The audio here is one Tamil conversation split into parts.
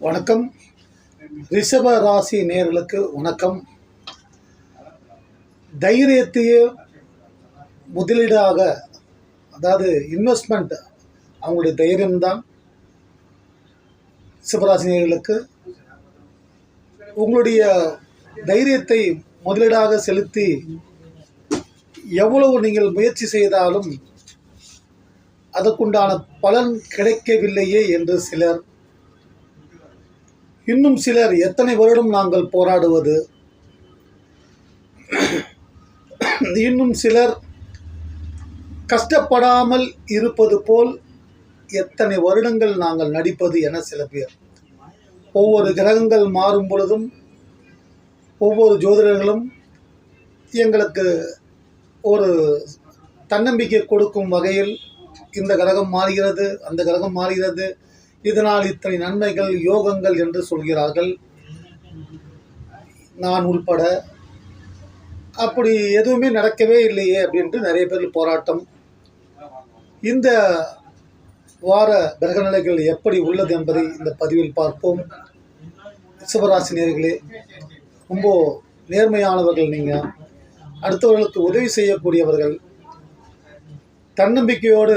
வணக்கம். ரிஷப ராசி நேர்களுக்கு வணக்கம். தைரியத்தையே முதலீடாக அதாவது இன்வெஸ்ட்மெண்ட் அவங்களுடைய தைரியம்தான். ரிஷபராசி நேர்களுக்கு உங்களுடைய தைரியத்தை முதலீடாக செலுத்தி எவ்வளவு நீங்கள் முயற்சி செய்தாலும் அதற்குண்டான பலன் கிடைக்கவில்லையே என்று சிலர் இன்னும் சிலர் எத்தனை வருடம் நாங்கள் போராடுவது? இன்னும் சிலர் கஷ்டப்படாமல் இருப்பது போல் எத்தனை வருடங்கள் நாங்கள் நடிப்பது என சில பேர். ஒவ்வொரு கிரகங்கள் மாறும் பொழுதும் ஒவ்வொரு ஜோதிடர்களும் எங்களுக்கு ஒரு தன்னம்பிக்கை கொடுக்கும் வகையில் இந்த கிரகம் மாறுகிறது அந்த கிரகம் மாறுகிறது இதனால் இத்தனை நன்மைகள் யோகங்கள் என்று சொல்கிறார்கள். நான் உள்பட அப்படி எதுவுமே நடக்கவே இல்லையே அப்படின்ட்டு நிறைய பேர் போராட்டம். இந்த வார கிரகநிலைகள் எப்படி உள்ளது என்பதை இந்த பதிவில் பார்ப்போம். சிவராசி நேர்களே ரொம்ப நேர்மையானவர்கள் நீங்கள் அடுத்தவர்களுக்கு உதவி செய்யக்கூடியவர்கள். தன்னம்பிக்கையோடு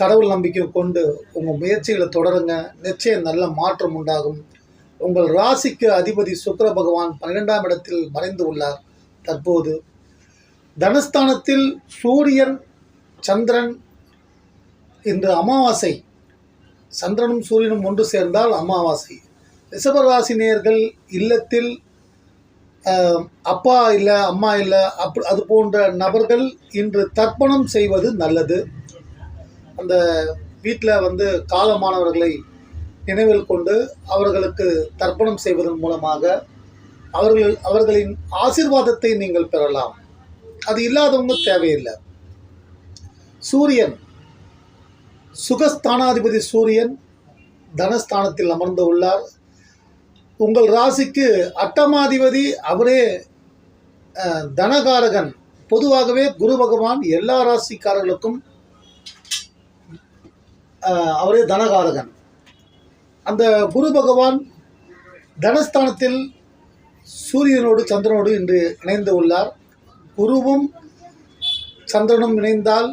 கடவுள் நம்பிக்கை கொண்டு உங்கள் முயற்சிகளை தொடருங்க. நிச்சயம் நல்ல மாற்றம் உண்டாகும். உங்கள் ராசிக்கு அதிபதி சுக்கர பகவான் பன்னிரெண்டாம் இடத்தில் மறைந்து உள்ளார். தற்போது தனஸ்தானத்தில் சூரியன் சந்திரன் இன்று அமாவாசை. சந்திரனும் சூரியனும் ஒன்று சேர்ந்தால் அமாவாசை. ரிஷபராசினியர்கள் இல்லத்தில் அப்பா இல்லை அம்மா இல்லை அப் அது போன்ற நபர்கள் இன்று தர்ப்பணம் செய்வது நல்லது. அந்த வீட்டில் வந்து காலமானவர்களை நினைவில் கொண்டு அவர்களுக்கு தர்ப்பணம் செய்வதன் மூலமாக அவர்கள் அவர்களின் ஆசீர்வாதத்தை நீங்கள் பெறலாம். அது இல்லாதவங்க தேவையில்லை. சூரியன் சுகஸ்தானாதிபதி சூரியன் தனஸ்தானத்தில் அமர்ந்து உள்ளார். உங்கள் ராசிக்கு அட்டமாதிபதி அவரே தனகாரகன். பொதுவாகவே குரு பகவான் எல்லா ராசிக்காரர்களுக்கும் அவரே தனகாரகன். அந்த குரு பகவான் தனஸ்தானத்தில் சூரியனோடு சந்திரனோடு இன்று இணைந்து உள்ளார். குருவும் சந்திரனும் இணைந்தால்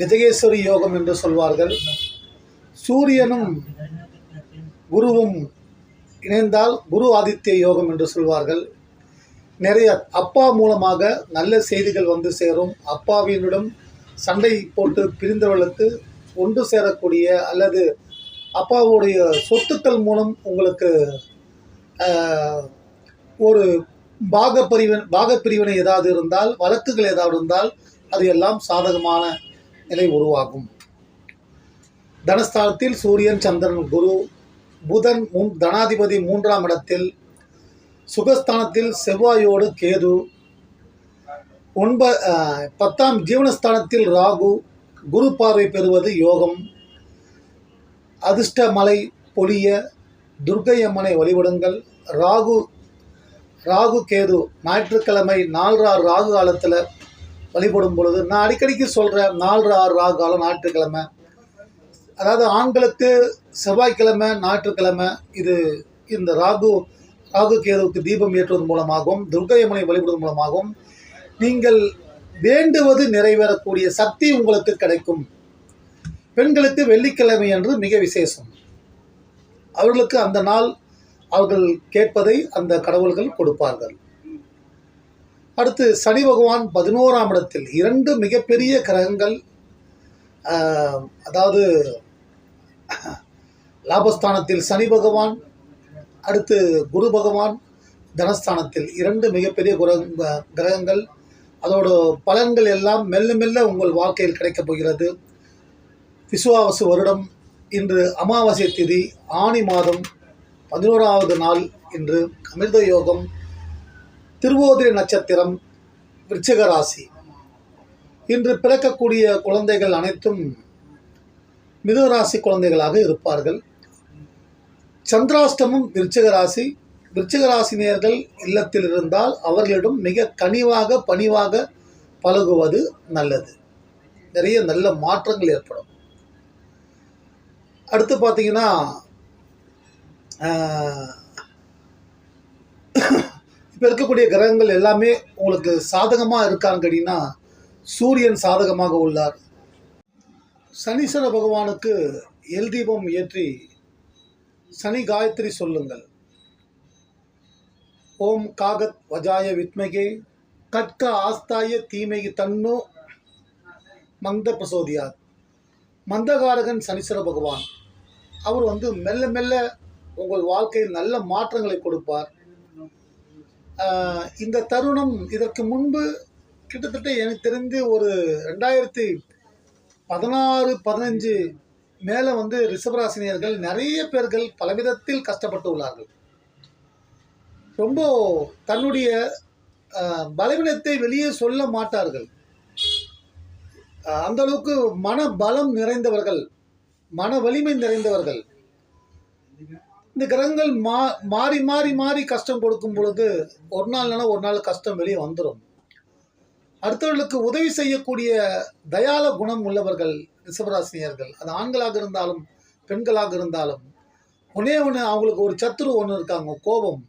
விஜயேஸ்வரி யோகம் என்று சொல்வார்கள். சூரியனும் குருவும் இணைந்தால் குரு ஆதித்ய யோகம் என்று சொல்வார்கள். நிறைய அப்பா மூலமாக நல்ல செய்திகள் வந்து சேரும். அப்பாவினிடம் சண்டை போட்டு பிரிந்தவர்களுக்கு ஒன்று சேரக்கூடிய அல்லது அப்பாவுடைய சொத்துக்கள் மூலம் உங்களுக்கு ஒரு பாகப்பிரிவன் பாகப்பிரிவினை பிரிவினை ஏதாவது இருந்தால் வழக்குகள் ஏதாவது இருந்தால் அது எல்லாம் சாதகமான நிலை உருவாகும். தனஸ்தானத்தில் சூரியன் சந்திரன் குரு புதன் முன் தனாதிபதி மூன்றாம் இடத்தில் சுகஸ்தானத்தில் செவ்வாயோடு கேது ஒன்ப பத்தாம் ஜீவனஸ்தானத்தில் ராகு குரு பார்வை பெறுவது யோகம். அதிர்ஷ்டமலை பொழிய துர்க்கை அம்மனை வழிபடுங்கள். ராகு ராகு கேது ஞாயிற்றுக்கிழமை நாலு ஆறு ராகு காலத்தில் வழிபடும் பொழுது நான் அடிக்கடிக்கு சொல்கிறேன் நாலு ஆறு ராகு காலம் ஞாயிற்றுக்கிழமை. அதாவது ஆண்களுக்கு செவ்வாய்க்கிழமை ஞாயிற்றுக்கிழமை இது இந்த ராகு ராகு கேதுவுக்கு தீபம் ஏற்றுவதன் மூலமாகவும் துர்க்கை அம்மனை வழிபடுவதன் மூலமாகவும் நீங்கள் வேண்டுவது நிறைவேறக்கூடிய சக்தி உங்களுக்கு கிடைக்கும். பெண்களுக்கு வெள்ளிக்கிழமை என்று மிக விசேஷம். அவர்களுக்கு அந்த நாள் அவர்கள் கேட்பதை அந்த கடவுள்கள் கொடுப்பார்கள். அடுத்து சனி பகவான் பதினோராம் இடத்தில் இரண்டு மிகப்பெரிய கிரகங்கள் அதாவது லாபஸ்தானத்தில் சனி பகவான் அடுத்து குரு பகவான் தனஸ்தானத்தில் இரண்டு மிகப்பெரிய குரக கிரகங்கள் அதோட பலன்கள் எல்லாம் மெல்ல மெல்ல உங்கள் வாழ்க்கையில் கிடைக்கப் போகிறது. விசுவாவசு வருடம். இன்று அமாவாசை திதி ஆணி மாதம் பதினோராவது நாள் இன்று அமிர்த யோகம் திருவோதிரை நட்சத்திரம் விருச்சிக ராசி. இன்று பிறக்கக்கூடிய குழந்தைகள் அனைத்தும் மிதுனராசி குழந்தைகளாக இருப்பார்கள். சந்திராஷ்டமும் விருச்சிகராசி விருச்சிகராசினியர்கள் இல்லத்தில் இருந்தால் அவர்களிடம் மிக கனிவாக பணிவாக பழகுவது நல்லது. நிறைய நல்ல மாற்றங்கள் ஏற்படும். அடுத்து பார்த்தீங்கன்னா இப்போ இருக்கக்கூடிய கிரகங்கள் எல்லாமே உங்களுக்கு சாதகமாக இருக்கான்னு கேட்டிங்கன்னா சூரியன் சாதகமாக உள்ளார். சனீஸ்வர பகவானுக்கு எல் தீபம் ஏற்றி சனி காயத்ரி சொல்லுங்கள். ஓம் காகத் வஜாய வித்மகே. கட்க ஆஸ்தாய தீமைகி தன்னோ மந்த பிரசோதியார் மந்தகாரகன் சனீஸ்வர பகவான் அவர் வந்து மெல்ல மெல்ல உங்கள் வாழ்க்கையில் நல்ல மாற்றங்களை கொடுப்பார். இந்த தருணம் இதற்கு முன்பு கிட்டத்தட்ட எனக்கு தெரிந்து ஒரு ரெண்டாயிரத்தி பதினாறு பதினஞ்சு மேலே வந்து ரிஷபராசினியர்கள் நிறைய பேர்கள் பலவிதத்தில் கஷ்டப்பட்டு உள்ளார்கள். ரொம்ப தன்னுடைய பலவீனத்தை வெளியே சொல்ல மாட்டார்கள். அந்த அளவுக்கு மன பலம் நிறைந்தவர்கள் மன வலிமை நிறைந்தவர்கள். இந்த கிரகங்கள் மா மாறி மாறி மாறி கஷ்டம் கொடுக்கும் பொழுது ஒரு நாள் ஒரு நாள் கஷ்டம் வெளியே வந்துடும் அடுத்தவர்களுக்கு உதவி செய்யக்கூடிய தயால குணம் உள்ளவர்கள் ரிஷபராசினியர்கள். அது ஆண்களாக இருந்தாலும் பெண்களாக இருந்தாலும் ஒன்னே ஒன்று அவங்களுக்கு ஒரு சத்துரு ஒன்று இருக்காங்க கோபம்.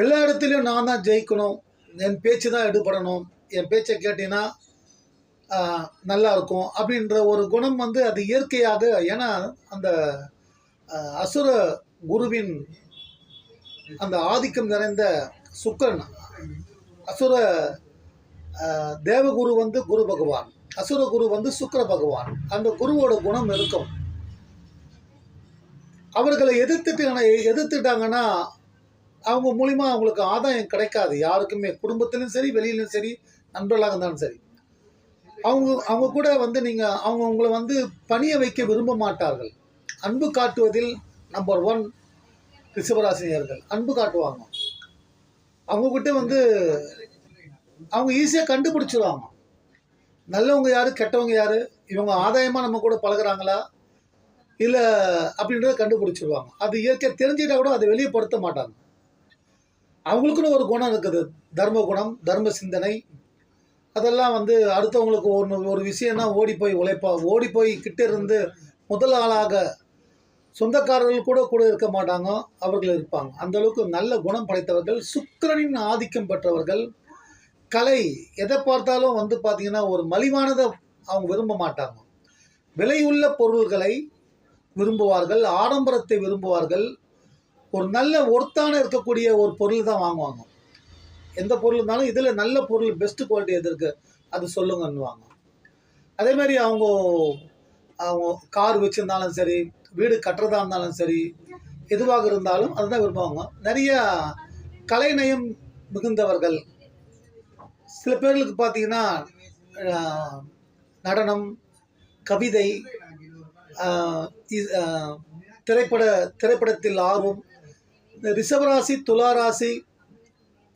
எல்லா இடத்துலையும் நான் தான் ஜெயிக்கணும். என் பேச்சு தான் எடுபடணும். என் பேச்சை கேட்டீங்கன்னா நல்லா இருக்கும். அப்படின்ற ஒரு குணம் வந்து அது இயற்கையாக ஏன்னா அந்த அசுர குருவின் அந்த ஆதிக்கம் நிறைந்த சுக்கரன். அசுர தேவகுரு வந்து குரு பகவான். அசுர குரு வந்து சுக்கர பகவான். அந்த குருவோட குணம் இருக்கும். அவர்களை எதிர்த்துட்டு எதிர்த்துட்டாங்கன்னா அவங்க மூலிமா அவங்களுக்கு ஆதாயம் கிடைக்காது. யாருக்குமே குடும்பத்திலும் சரி வெளியிலும் சரி நண்பர்களாக இருந்தாலும் சரி. அவங்க அவங்க கூட வந்து நீங்கள் அவங்க உங்களை வந்து பணிய வைக்க விரும்ப மாட்டார்கள். அன்பு காட்டுவதில் நம்பர் ஒன் ரிஷபராசினியர்கள். அன்பு காட்டுவாங்க. அவங்கக்கிட்ட வந்து அவங்க ஈஸியாக கண்டுபிடிச்சிருவாங்க. நல்லவங்க யார் கெட்டவங்க யார் இவங்க ஆதாயமாக நம்ம கூட பழகுறாங்களா இல்லை அப்படின்றத கண்டுபிடிச்சிருவாங்க. அது இயற்கையாக தெரிஞ்சுக்கிட்டா கூட அதை வெளியப்படுத்த மாட்டாங்க. அவங்களுக்குன்னு ஒரு குணம் இருக்குது. தர்ம குணம் தர்ம சிந்தனை. அதெல்லாம் வந்து அடுத்தவங்களுக்கு ஒன்று ஒரு விஷயம்னா ஓடி போய் உழைப்பா ஓடி போய் கிட்டே இருந்து முதல் ஆளாக சொந்தக்காரர்கள் கூட கூட இருக்க மாட்டாங்க. அவர்கள் இருப்பாங்க. அந்த அளவுக்கு நல்ல குணம் படைத்தவர்கள் சுக்கரனின் ஆதிக்கம் பெற்றவர்கள். கலை எதை பார்த்தாலும் வந்து பார்த்தீங்கன்னா ஒரு மலிவானதை அவங்க விரும்ப மாட்டாங்க. விலையுள்ள பொருள்களை விரும்புவார்கள் ஆடம்பரத்தை விரும்புவார்கள். ஒரு நல்ல ஒர்த்தான இருக்கக்கூடிய ஒரு பொருள் தான் வாங்குவாங்க. எந்த பொருள் இருந்தாலும் இதில் நல்ல பொருள் பெஸ்ட்டு குவாலிட்டி எது இருக்குது அது சொல்லுங்கன்னுவாங்க. அதே மாதிரி அவங்க அவங்க கார் வச்சுருந்தாலும் சரி வீடு கட்டுறதா இருந்தாலும் சரி எதுவாக இருந்தாலும் அதுதான் விரும்புவாங்க. நிறைய கலைநயம் மிகுந்தவர்கள். சில பேர்களுக்கு பார்த்தீங்கன்னா நடனம் கவிதை திரைப்பட திரைப்படத்தில் ஆர்வம் இந்த ரிஷபராசி துளாராசி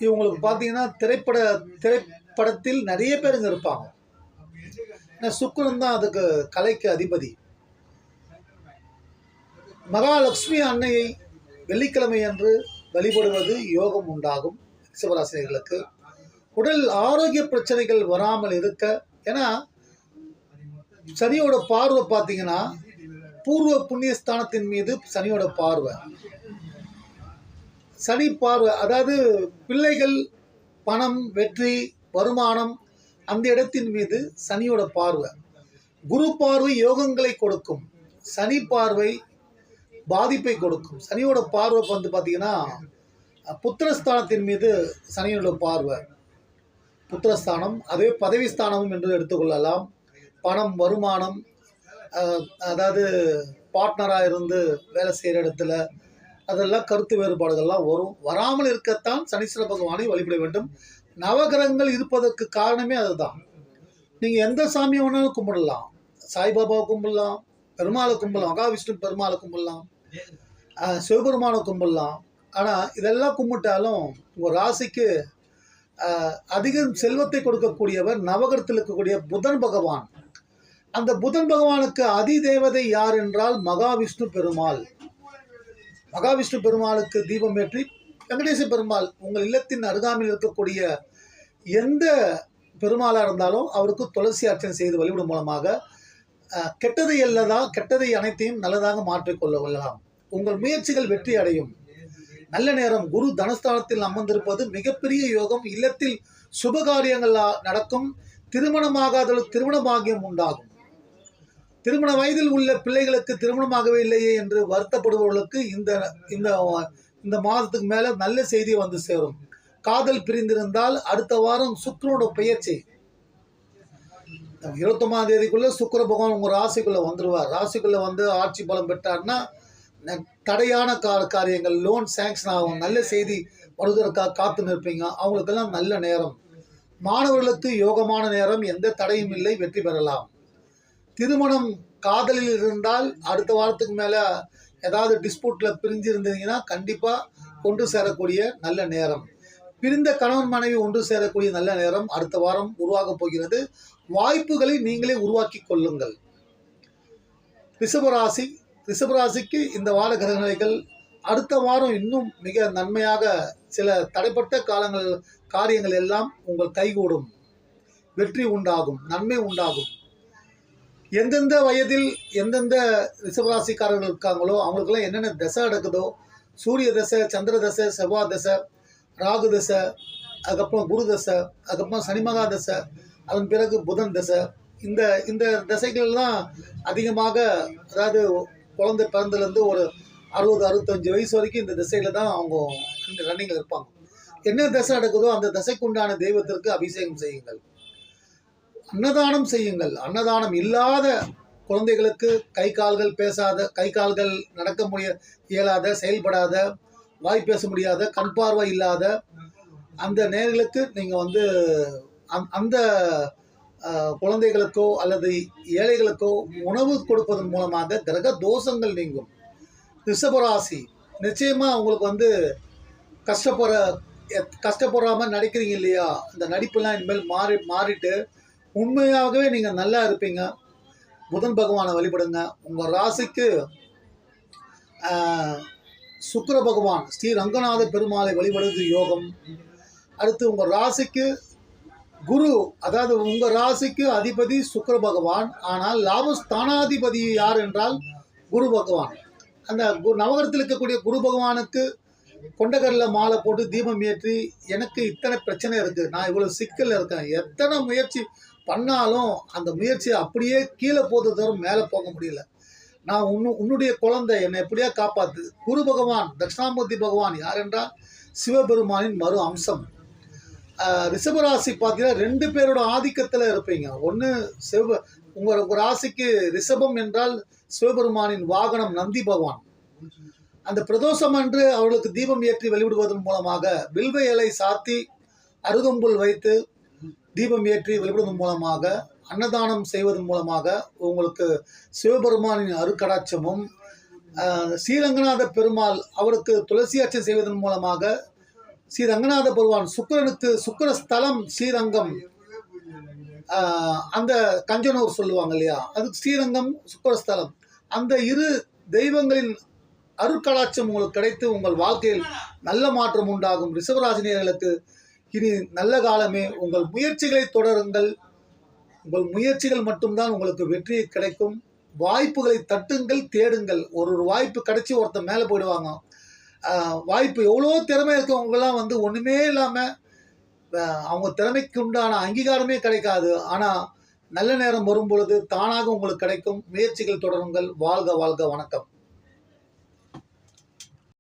இவங்களுக்கு பார்த்தீங்கன்னா திரைப்பட திரைப்படத்தில் நிறைய பேருங்க இருப்பாங்க. ஏன்னா சுக்கிரன் தான் அதுக்கு கலைக்கு அதிபதி. மகாலட்சுமி அன்னையை வெள்ளிக்கிழமை அன்று வழிபடுவது யோகம் உண்டாகும் ரிஷபராசினியர்களுக்கு உடல் ஆரோக்கிய பிரச்சனைகள் வராமல் இருக்க ஏன்னா சனியோட பார்வை பார்த்தீங்கன்னா பூர்வ புண்ணிய ஸ்தானத்தின் மீது சனியோட பார்வை. சனி பார்வை அதாவது பிள்ளைகள் பணம் வெற்றி வருமானம் அந்த இடத்தின் மீது சனியோட பார்வை. குரு பார்வை யோகங்களை கொடுக்கும். சனி பார்வை பாதிப்பை கொடுக்கும். சனியோட பார்வை வந்து பார்த்திங்கன்னா புத்திரஸ்தானத்தின் மீது சனியோட பார்வை. புத்திரஸ்தானம் அதே பதவிஸ்தானமும் என்று எடுத்துக்கொள்ளலாம். பணம் வருமானம் அதாவது பார்ட்னராக இருந்து வேலை செய்கிற இடத்துல அதெல்லாம் கருத்து வேறுபாடுகள்லாம் வரும். வராமல் இருக்கத்தான் சனீஸ்வர பகவானை வழிபட வேண்டும். நவகிரகங்கள் இருப்பதற்கு காரணமே அதுதான். நீங்கள் எந்த சாமியை வேணாலும் கும்பிடலாம். சாய்பாபாவை கும்பிடலாம் பெருமாளை கும்பிடலாம் மகாவிஷ்ணு பெருமாளை கும்பிடலாம் சிவபெருமானை கும்பிடலாம். ஆனால் இதெல்லாம் கும்பிட்டாலும் உங்கள் ராசிக்கு அதிக அதிகம் செல்வத்தை கொடுக்கக்கூடியவர் நவகிரத்தில் இருக்கக்கூடிய புதன் பகவான். அந்த புதன் பகவானுக்கு அதி தேவதை யார் என்றால் மகாவிஷ்ணு பெருமாள். மகாவிஷ்ணு பெருமாளுக்கு தீபம் ஏற்றி வெங்கடேச பெருமாள் உங்கள் இல்லத்தின் அருகாமையில் இருக்கக்கூடிய எந்த பெருமாளாக இருந்தாலும் அவருக்கு துளசி அர்ச்சனை செய்து வழிபடும் மூலமாக கெட்டதை அல்லதா கெட்டதை அனைத்தையும் நல்லதாக மாற்றிக்கொள்ள கொள்ளலாம். உங்கள் முயற்சிகள் வெற்றி அடையும். நல்ல நேரம். குரு தனஸ்தானத்தில் அமர்ந்திருப்பது மிகப்பெரிய யோகம். இல்லத்தில் சுபகாரியங்கள் நடக்கும். திருமணமாகாதவர்களுக்கு திருமணமாகியம் உண்டாகும். திருமண வயதில் உள்ள பிள்ளைகளுக்கு திருமணமாகவே இல்லையே என்று வருத்தப்படுபவர்களுக்கு இந்த இந்த இந்த மாதத்துக்கு மேலே நல்ல செய்தி வந்து சேரும். காதல் பிரிந்திருந்தால் அடுத்த வாரம் சுக்கிரனோட பயிற்சி இருபத்தொம்பதாம் தேதிக்குள்ளே சுக்கர பகவான் உங்கள் ராசிக்குள்ளே வந்துடுவார் ராசிக்குள்ளே வந்து ஆட்சி பலம் பெற்றார்னா ந- தடையான கா காரியங்கள் லோன் சேங்ஷன் ஆகும். நல்ல செய்தி வருவதற்காக காத்து நிற்பீங்க. அவங்களுக்கெல்லாம் நல்ல நேரம். மாணவர்களுக்கு யோகமான நேரம். எந்த தடையும் இல்லை. வெற்றி பெறலாம். திருமணம் காதலில் இருந்தால் அடுத்த வாரத்துக்கு மேலே ஏதாவது டிஸ்பியூட்டில் பிரிஞ்சிருந்தீங்கன்னா கண்டிப்பாக ஒன்று சேரக்கூடிய நல்ல நேரம். பிரிந்த கணவன் மனைவி ஒன்று சேரக்கூடிய நல்ல நேரம் அடுத்த வாரம் உருவாகப் போகிறது. வாய்ப்புகளை நீங்களே உருவாக்கி கொள்ளுங்கள். ரிஷபராசி ரிஷபராசிக்கு இந்த வார கிரகநிலைகள் அடுத்த வாரம் இன்னும் மிக நன்மையாக சில தடைப்பட்ட காலங்கள் காரியங்கள் எல்லாம் உங்கள் கைகூடும். வெற்றி உண்டாகும் நன்மை உண்டாகும். எந்தெந்த வயதில் எந்தெந்த ரிஷபராசிக்காரர்கள் இருக்காங்களோ அவங்களுக்கெல்லாம் என்னென்ன தசை நடக்குதோ சூரிய தசை சந்திர தசை செவ்வாய் தசை ராகு தசை அதுக்கப்புறம் குரு தசை அதுக்கப்புறம் சனிமகா தசை அதன் பிறகு புதன் தசை இந்த இந்த தசைகள் தான் அதிகமாக அதாவது குழந்தை பிறந்ததுலேருந்து ஒரு அறுபது அறுபத்தஞ்சு வயசு வரைக்கும் இந்த திசையில் தான் அவங்க ரன்னிங்கில் இருப்பாங்க. என்ன தசை நடக்குதோ அந்த தசைக்குண்டான தெய்வத்திற்கு அபிஷேகம் செய்யுங்கள். அன்னதானம் செய்யுங்கள். அன்னதானம் இல்லாத குழந்தைகளுக்கு கை கால்கள் பேசாத கை கால்கள் நடக்க முடிய இயலாத செயல்படாத வாய் பேச முடியாத கண் பார்வை இல்லாத அந்த நேர்களுக்கு நீங்கள் வந்து அந்- அந்த குழந்தைகளுக்கோ அல்லது ஏழைகளுக்கோ உணவு கொடுப்பதன் மூலமாக கிரக தோஷங்கள் நீங்கும். ரிஷபராசி நிச்சயமாக அவங்களுக்கு வந்து கஷ்டப்படுற எத்- நடிக்கிறீங்க இல்லையா? அந்த நடிப்பெல்லாம் இனிமேல் மாறி மாறிட்டு உண்மையாகவே நீங்கள் நல்லா இருப்பீங்க. புதன் பகவானை வழிபடுங்க. உங்கள் ராசிக்கு சுக்கர பகவான் ஸ்ரீ ரங்கநாத பெருமாளை வழிபடுவது யோகம். அடுத்து உங்கள் ராசிக்கு குரு அதாவது உங்கள் ராசிக்கு அதிபதி சுக்கர பகவான். ஆனால் லாபஸ்தானாதிபதி யார் என்றால் குரு பகவான். அந்த கு- நவகரத்தில் இருக்கக்கூடிய குரு பகவானுக்கு கொண்டகரில் மாலை போட்டு தீபம் ஏற்றி எனக்கு இத்தனை பிரச்சனை இருக்குது நான் இவ்வளோ சிக்கல் இருக்கேன். எத்தனை முயற்சி பண்ணாலும் அந்த முயற்சி அப்படியே கீழே போகிறது தவிர மேலே போக முடியல. நான் உன்னு உன்னுடைய குழந்தை என்னை எப்படியா காப்பாத்து? குரு பகவான் தட்சிணாமூர்த்தி பகவான் யார் என்றால் சிவபெருமானின் மறு அம்சம். ரிஷபராசி பார்த்தீங்கன்னா ரெண்டு பேரோட ஆதிக்கத்தில் இருப்பீங்க. ஒன்று சிவ உங்கள் உங்கள் ராசிக்கு ரிஷபம் என்றால் சிவபெருமானின் வாகனம் நந்தி பகவான். அந்த பிரதோஷம் அன்று அவர்களுக்கு தீபம் ஏற்றி வழிபடுவதன் மூலமாக வில்வ இலை சாத்தி அருகம்புல் வைத்து தீபம் ஏற்றி வழிபடுவதன் மூலமாக அன்னதானம் செய்வதன் மூலமாக உங்களுக்கு சிவபெருமானின் அருக்கடாட்சமும் ஆஹ், ஸ்ரீரங்கநாத பெருமாள் அவருக்கு துளசி அர்ச்சனை செய்வதன் மூலமாக ஸ்ரீ ரங்கநாத பெருமான் சுக்கிரனுக்கு சுக்கிரஸ்தலம் ஸ்ரீரங்கம் ஆஹ், அந்த கஞ்சனூர் சொல்லுவாங்க இல்லையா? அதுக்கு ஸ்ரீரங்கம் சுக்கரஸ்தலம் அந்த இரு தெய்வங்களின் அருட்கடாட்சம் உங்களுக்கு கிடைத்து உங்கள் வாழ்க்கையில் நல்ல மாற்றம் உண்டாகும். ரிஷபராசினியர்களுக்கு இனி நல்ல காலமே. உங்கள் முயற்சிகளை தொடருங்கள். உங்கள் முயற்சிகள் மட்டும்தான் உங்களுக்கு வெற்றி கிடைக்கும். வாய்ப்புகளை தட்டுங்கள் தேடுங்கள். ஒரு ஒரு வாய்ப்பு கிடைச்சி ஒருத்தன் மேலே போயிடுவாங்க. வாய்ப்பு எவ்வளோ திறமை இருக்கவங்கலாம் வந்து ஒன்றுமே இல்லாமல் அவங்க திறமைக்கு உண்டான அங்கீகாரமே கிடைக்காது. ஆனால் நல்ல நேரம் வரும் பொழுது தானாக உங்களுக்கு கிடைக்கும். முயற்சிகள் தொடருங்கள். வாழ்க வாழ்க வணக்கம்.